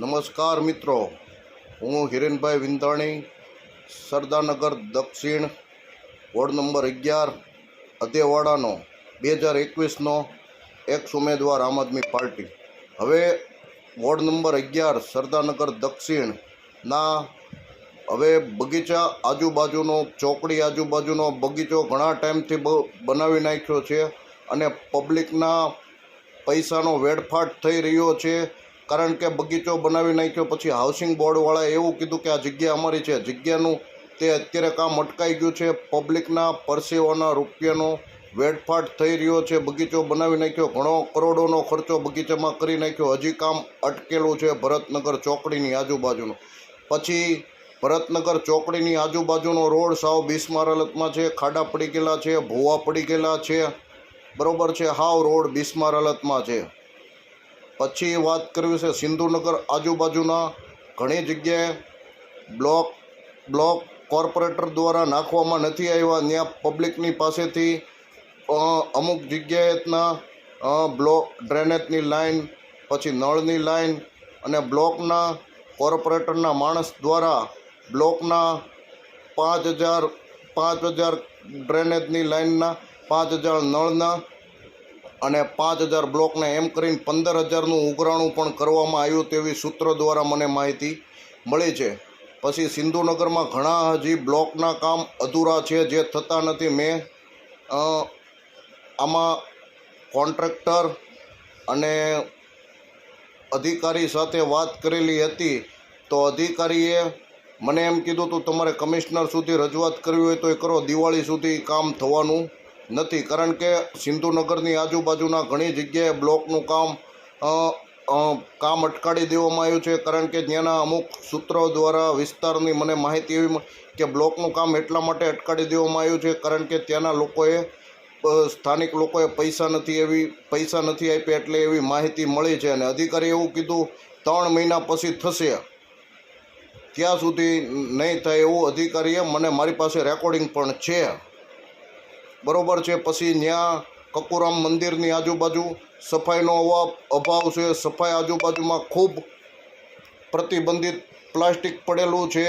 નમસ્કાર મિત્રો. હું હિરેનભાઈ વિંધાણી, સરદારનગર દક્ષિણ, વોર્ડ નંબર અગિયાર, અધેવાડાનો, બે હજાર એકવીસનો એક્સ ઉમેદવાર આમ આદમી પાર્ટી. હવે વોર્ડ નંબર અગિયાર, સરદારનગર દક્ષિણના હવે બગીચા આજુબાજુનો, ચોકડી આજુબાજુનો બગીચો ઘણા ટાઈમથી બનાવી નાખ્યો છે અને પબ્લિકના પૈસાનો વેડફાટ થઈ રહ્યો છે. કારણ કે બગીચો બનાવી નાખ્યો, પછી હાઉસિંગ બોર્ડવાળાએ એવું કીધું કે આ જગ્યા અમારી છે. જગ્યાનું તે અત્યારે કામ અટકાઈ ગયું છે. પબ્લિકના પરસેવાના રૂપિયાનો વેડફાટ થઈ રહ્યો છે. બગીચો બનાવી નાખ્યો, ઘણો કરોડોનો ખર્ચો બગીચામાં કરી નાખ્યો. હજી કામ અટકેલું છે ભરતનગર ચોકડીની આજુબાજુનું. પછી ભરતનગર ચોકડીની આજુબાજુનો રોડ સાવ બિસ્માર હાલતમાં છે, ખાડા પડી ગયેલા છે, ભૂવા પડી ગયેલા છે. બરોબર છે, હાવ રોડ બિસ્માર હાલતમાં છે. પછી વાત કરવી છે સિંધુનગર આજુબાજુના ઘણી જગ્યાએ બ્લોક બ્લોક કોર્પોરેટર દ્વારા નાખવામાં નથી આવ્યા. ત્યાં પબ્લિકની પાસેથી અમુક જગ્યાએના બ્લોક ડ્રેનેજની લાઇન પછી નળની લાઇન અને બ્લોકના કોર્પોરેટરના માણસ દ્વારા બ્લોકના પાંચ હજાર પાંચ હજાર ડ્રેનેજની લાઇનના પાંચ હજાર નળના અને પાંચ હજાર બ્લોકને એમ કરીને પંદર હજારનું ઉઘરાણું પણ કરવામાં આવ્યું તેવી સૂત્રો દ્વારા મને માહિતી મળી છે. પછી સિંધુનગરમાં ઘણા હજી બ્લોકના કામ અધૂરા છે જે થતા નથી. મેં આમાં કોન્ટ્રાક્ટર અને અધિકારી સાથે વાત કરેલી હતી. તો અધિકારીએ મને એમ કીધું હતું તમારે કમિશનર સુધી રજૂઆત કરવી હોય તો એ કરો. દિવાળી સુધી કામ થવાનું નથી, કારણ કે સિંધુનગરની આજુબાજુના ઘણી જગ્યાએ બ્લોકનું કામ કામ અટકાડી દેવામાં આવ્યું છે, કારણ કે ત્યાંના અમુક સૂત્રો દ્વારા વિસ્તારની મને માહિતી એવી કે બ્લોકનું કામ એટલા માટે અટકાડી દેવામાં આવ્યું છે, કારણ કે ત્યાંના લોકોએ સ્થાનિક લોકોએ પૈસા નથી એવી, પૈસા નથી આપ્યા એટલે એવી માહિતી મળી છે અને અધિકારીએ એવું કીધું, ત્રણ મહિના પછી થશે. ત્યાં સુધી નહીં થાય એવું અધિકારીએ મને મારી પાસે રેકોર્ડિંગ પણ છે. બરોબર છે. પછી ત્યાં કપૂરામ મંદિરની આજુબાજુ સફાઈનો અભાવ અભાવ છે. સફાઈ આજુબાજુમાં ખૂબ પ્રતિબંધિત પ્લાસ્ટિક પડેલું છે.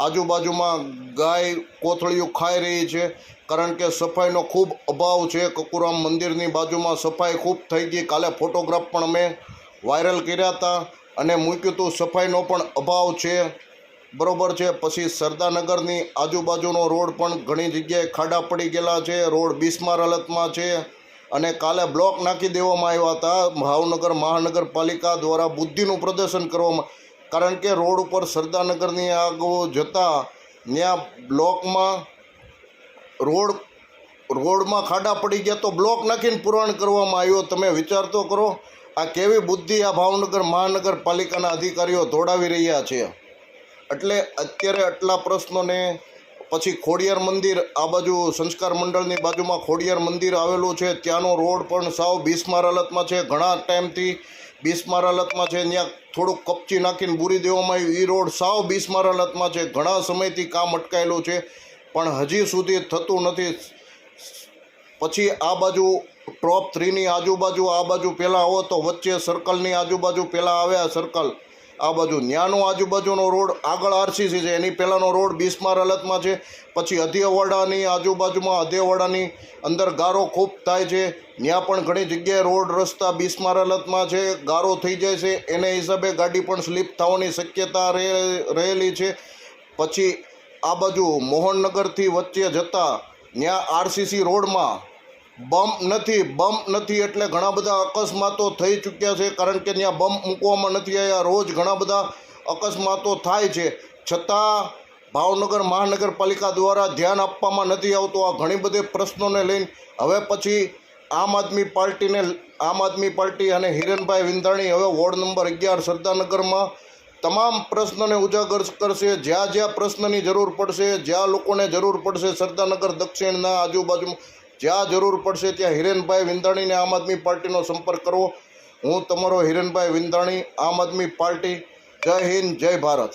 આજુબાજુમાં ગાય કોથળીઓ ખાઈ રહી છે. કારણ કે સફાઈનો ખૂબ અભાવ છે. કકુરામ મંદિરની બાજુમાં સફાઈ ખૂબ થઈ ગઈ. કાલે ફોટોગ્રાફ પણ અમે વાયરલ કર્યા હતા અને મૂક્યું હતું. સફાઈનો પણ અભાવ છે. બરોબર છે. પછી સરદારનગરની આજુબાજુનો રોડ પણ ઘણી જગ્યાએ ખાડા પડી ગયેલા છે. રોડ બિસ્માર હાલતમાં છે. અને કાલે બ્લોક નાખી દેવામાં આવ્યા હતા. ભાવનગર મહાનગરપાલિકા દ્વારા બુદ્ધિનું પ્રદર્શન કરવામાં કારણ કે રોડ ઉપર સરદારનગરની આગળ જતાં ત્યાં બ્લોકમાં રોડ, રોડમાં ખાડા પડી ગયા તો બ્લોક નાખીને પુરાણ કરવામાં આવ્યો. તમે વિચાર તો કરો, આ કેવી બુદ્ધિ આ ભાવનગર મહાનગરપાલિકાના અધિકારીઓ દોડાવી રહ્યા છે. એટલે અત્યારે આટલા પ્રશ્નોને પછી ખોડિયાર મંદિર, આ બાજુ સંસ્કાર મંડળની બાજુમાં ખોડિયાર મંદિર આવેલું છે. ત્યાંનો રોડ પણ સાવ બિસ્માર હાલતમાં છે. ઘણા ટાઈમથી બિસ્માર હાલતમાં છે. ત્યાં થોડુંક કપચી નાખીને બૂરી દેવામાં આવ્યું એ રોડ સાવ બિસ્માર હાલતમાં છે. ઘણા સમયથી કામ અટકાયેલું છે. પણ હજી સુધી થતું નથી. પછી આ બાજુ ટોપ થ્રીની આજુબાજુ, આ બાજુ પહેલાં આવો તો વચ્ચે સર્કલની આજુબાજુ પહેલાં આવ્યા સર્કલ આ બાજુ ન્યાનો આજુબાજુનો રોડ આગળ આરસીસી છે. એની પહેલાંનો રોડ બિસ્માર હાલતમાં છે. પછી અધેવાડાની આજુબાજુમાં અધેવાડાની અંદર ગારો ખૂબ થાય છે. ત્યાં પણ ઘણી જગ્યાએ રોડ રસ્તા બિસ્માર હાલતમાં છે. ગારો થઈ જાય છે. એને હિસાબે ગાડી પણ સ્લીપ થવાની શક્યતા રહે- રહેલી છે. પછી આ બાજુ મોહનનગરથી વચ્ચે જતાં ત્યાં આરસીસી રોડમાં બમ્પ નથી બમ્પ નથી એટલે ઘણા બધા અકસ્માતો થઈ ચૂક્યા છે, કારણ કે ત્યાં બમ્પ મૂકવામાં નથી આવ્યા રોજ ઘણા બધા અકસ્માતો થાય છે. છતાં ભાવનગર મહાનગરપાલિકા દ્વારા ધ્યાન આપવામાં નથી આવતું. આ ઘણી બધી પ્રશ્નોને લઈને હવે પછી આમ આદમી પાર્ટીને, આમ આદમી પાર્ટી અને હિરેનભાઈ વિંધાણી હવે વોર્ડ નંબર અગિયાર સરદારનગરમાં તમામ પ્રશ્નોને ઉજાગર કરશે. જ્યાં જ્યાં પ્રશ્નની જરૂર પડશે, જ્યાં લોકોને જરૂર પડશે, સરદારનગર દક્ષિણના આજુબાજુમાં જ્યાં જરૂર પડશે ત્યાં હિરેનભાઈ વિંધાણીને આમ આદમી પાર્ટીનો સંપર્ક કરવો. હું તમારો હિરેનભાઈ વિંધાણી, આમ આદમી પાર્ટી. જય હિન્દ, જય ભારત.